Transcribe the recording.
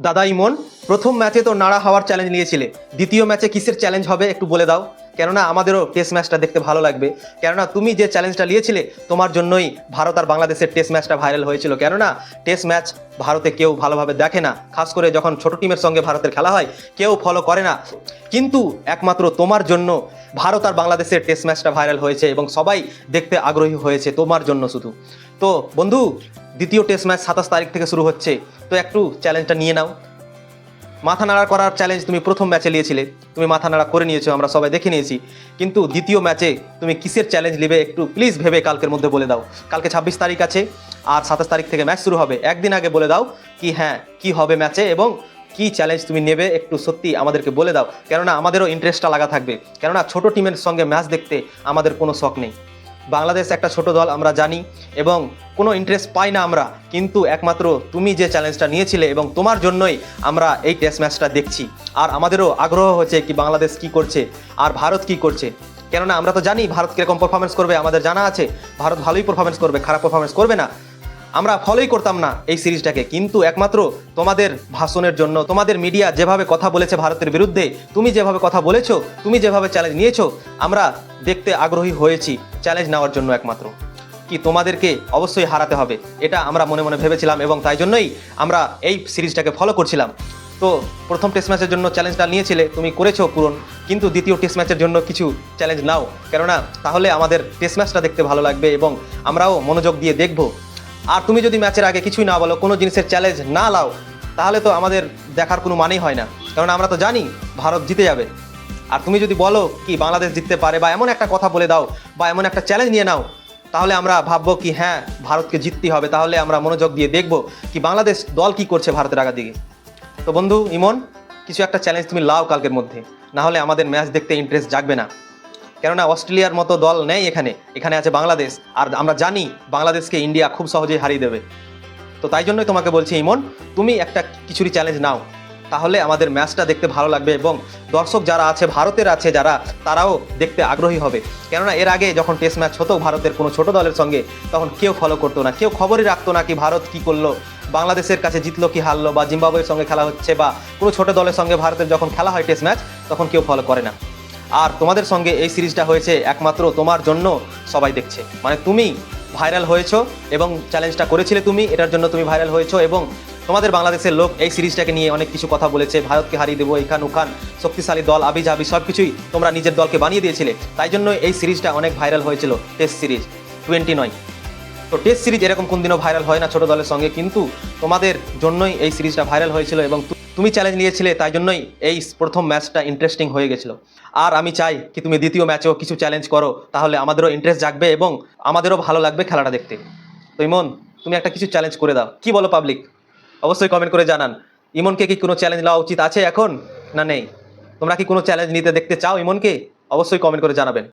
দাদা ইমন প্রথম ম্যাচে তো নাড়া হওয়ার চ্যালেঞ্জ নিয়েছিলে। দ্বিতীয় ম্যাচে কিসের চ্যালেঞ্জ হবে একটু বলে দাও। কেননা আমাদেরও টেস্ট ম্যাচটা দেখতে ভালো লাগবে। কেননা তুমি যে চ্যালেঞ্জটা নিয়েছিলে, তোমার জন্যই ভারত আর বাংলাদেশের টেস্ট ম্যাচটা ভাইরাল হয়েছিল। কেননা টেস্ট ম্যাচ ভারতে কেউ ভালোভাবে দেখে না। খাস করে যখন ছোট টিমের সঙ্গে ভারতের খেলা হয়, কেউ ফলো করে না। কিন্তু একমাত্র তোমার জন্য ভারত আর বাংলাদেশের টেস্ট ম্যাচটা ভাইরাল হয়েছে এবং সবাই দেখতে আগ্রহী হয়েছে তোমার জন্য শুধু। তো বন্ধু, দ্বিতীয় টেস্ট ম্যাচ সাতাশ তারিখ থেকে শুরু হচ্ছে। তো একটু চ্যালেঞ্জটা নিয়ে নাও। মাথা নাড়া করার চ্যালেঞ্জ তুমি প্রথম ম্যাচে নিয়েছিলে। তুমি মাথা নাড়া করে নিয়েছো, আমরা সবাই দেখে নিয়েছি। কিন্তু দ্বিতীয় ম্যাচে তুমি কিসের চ্যালেঞ্জ নেবে একটু প্লিজ ভেবে কালকের মধ্যে বলে দাও। কালকে ছাব্বিশ তারিখ আছে, আর সাতাশ তারিখ থেকে ম্যাচ শুরু হবে। একদিন আগে বলে দাও কি হ্যাঁ কি হবে ম্যাচে এবং কি চ্যালেঞ্জ তুমি নেবে একটু সত্যি আমাদেরকে বলে দাও। কেননা আমাদেরও ইন্টারেস্টটা লাগা থাকবে। কেননা ছোট টিমের সঙ্গে ম্যাচ দেখতে আমাদের কোনো শখ নেই। বাংলাদেশ একটা ছোট দল, আমরা জানি, এবং কোনো ইন্টারেস্ট পাই না আমরা। কিন্তু একমাত্র তুমি যে চ্যালেঞ্জটা নিয়েছিলে এবং তোমার জন্যই আমরা এই টেস্ট ম্যাচটা দেখছি। আর আমাদেরও আগ্রহ হচ্ছে কি বাংলাদেশ কি করছে, আর ভারত কি করছে। কেননা আমরা তো জানি ভারত কীরকম পারফরমেন্স করবে, আমাদের জানা আছে, ভারত ভালোই পারফরমেন্স করবে, খারাপ পারফরমেন্স করবে না। আমরা ফলোই করতাম না এই সিরিজটাকে, কিন্তু একমাত্র তোমাদের ভাষণের জন্য, তোমাদের মিডিয়া যেভাবে কথা বলেছে ভারতের বিরুদ্ধে, তুমি যেভাবে কথা বলেছ, তুমি যেভাবে চ্যালেঞ্জ নিয়েছো, আমরা দেখতে আগ্রহী হয়েছি। চ্যালেঞ্জ নেওয়ার জন্য একমাত্র। কি তোমাদেরকে অবশ্যই হারাতে হবে, এটা আমরা মনে মনে ভেবেছিলাম এবং তাই জন্যই আমরা এই সিরিজটাকে ফলো করছিলাম। তো প্রথম টেস্ট ম্যাচের জন্য চ্যালেঞ্জটা নিয়েছিলে, তুমি করেছ পূরণ, কিন্তু দ্বিতীয় টেস্ট ম্যাচের জন্য কিছু চ্যালেঞ্জ নাও। কেননা, তাহলে আমাদের টেস্ট ম্যাচটা দেখতে ভালো লাগবে এবং আমরাও মনোযোগ দিয়ে দেখব। আর তুমি যদি ম্যাচের আগে কিছুই না বলো, কোনো জিনিসের চ্যালেঞ্জ না লাও, তাহলে তো আমাদের দেখার কোনো মানেই হয় না। কারণ আমরা তো জানি, ভারত জিতে যাবে। আর তুমি যদি বলো কি বাংলাদেশ জিততে পারে বা এমন একটা কথা বলে দাও বা এমন একটা চ্যালেঞ্জ নিয়ে নাও, তাহলে আমরা ভাববো কি হ্যাঁ ভারতকে জিততেই হবে। তাহলে আমরা মনোযোগ দিয়ে দেখব কি বাংলাদেশ দল কি করছে ভারতের আগার দিকে তো বন্ধু, ইমন, কিছু একটা চ্যালেঞ্জ তুমি লাও কালকের মধ্যে। না হলে আমাদের ম্যাচ দেখতে ইন্টারেস্ট জাগবে না। কেননা অস্ট্রেলিয়ার মতো দল নেই এখানে। এখানে আছে বাংলাদেশ। আর আমরা জানি বাংলাদেশকে ইন্ডিয়া খুব সহজেই হারিয়ে দেবে। তো তাই জন্যই তোমাকে বলছি, ইমন, তুমি একটা কিছুরই চ্যালেঞ্জ নাও। তাহলে আমাদের ম্যাচটা দেখতে ভালো লাগবে এবং দর্শক যারা আছে, ভারতের আছে যারা, তারাও দেখতে আগ্রহী হবে। কেননা এর আগে যখন টেস্ট ম্যাচ হতো ভারতের কোনো ছোট দলের সঙ্গে, তখন কেউ ফলো করতো না। কেউ খবরই রাখতো না কি ভারত কি করল, বাংলাদেশের কাছে জিতলো কি হারলো, বা জিম্বাবুয়ের সঙ্গে খেলা হচ্ছে, বা কোনো ছোট দলের সঙ্গে ভারতের যখন খেলা হয় টেস্ট ম্যাচ, তখন কেউ ফলো করে না। আর তোমাদের সঙ্গে এই সিরিজটা হয়েছে একমাত্র তোমার জন্য সবাই দেখছে। মানে তুমি ভাইরাল হয়েছো এবং চ্যালেঞ্জটা করেছিলে তুমি, এটার জন্য তুমি ভাইরাল হয়েছো এবং তোমাদের বাংলাদেশের লোক এই সিরিজটাকে নিয়ে অনেক কিছু কথা বলেছে, ভারতকে হারিয়ে দেবো, এখান ওখান, শক্তিশালী দল আবি জাবি সব কিছুই তোমরা নিজের দলকে বানিয়ে দিয়েছিলে। তাই জন্য এই সিরিজটা অনেক ভাইরাল হয়েছিল, টেস্ট সিরিজ, টোয়েন্টি নয়। তো টেস্ট সিরিজ এরকম কোনদিনও ভাইরাল হয় না ছোট দলের সঙ্গে, কিন্তু তোমাদের জন্যই এই সিরিজটা ভাইরাল হয়েছিল এবং তুমি চ্যালেঞ্জ নিয়েছিলে, তাই জন্যই এই প্রথম ম্যাচটা ইন্টারেস্টিং হয়ে গেছিল। আর আমি চাই কি তুমি দ্বিতীয় ম্যাচেও কিছু চ্যালেঞ্জ করো, তাহলে আমাদেরও ইন্টারেস্ট জাগবে এবং আমাদেরও ভালো লাগবে খেলাটা দেখতে। তো ইমন, তুমি একটা কিছু চ্যালেঞ্জ করে দাও। কি বলো পাবলিক অবশ্যই কমেন্ট করে জানান। ইমনকে কি কোনো চ্যালেঞ্জ নেওয়া উচিত আছে এখন? না নেই? তোমরা কি কোনো চ্যালেঞ্জ নিতে দেখতে চাও ইমনকে? অবশ্যই কমেন্ট করে জানাবেন।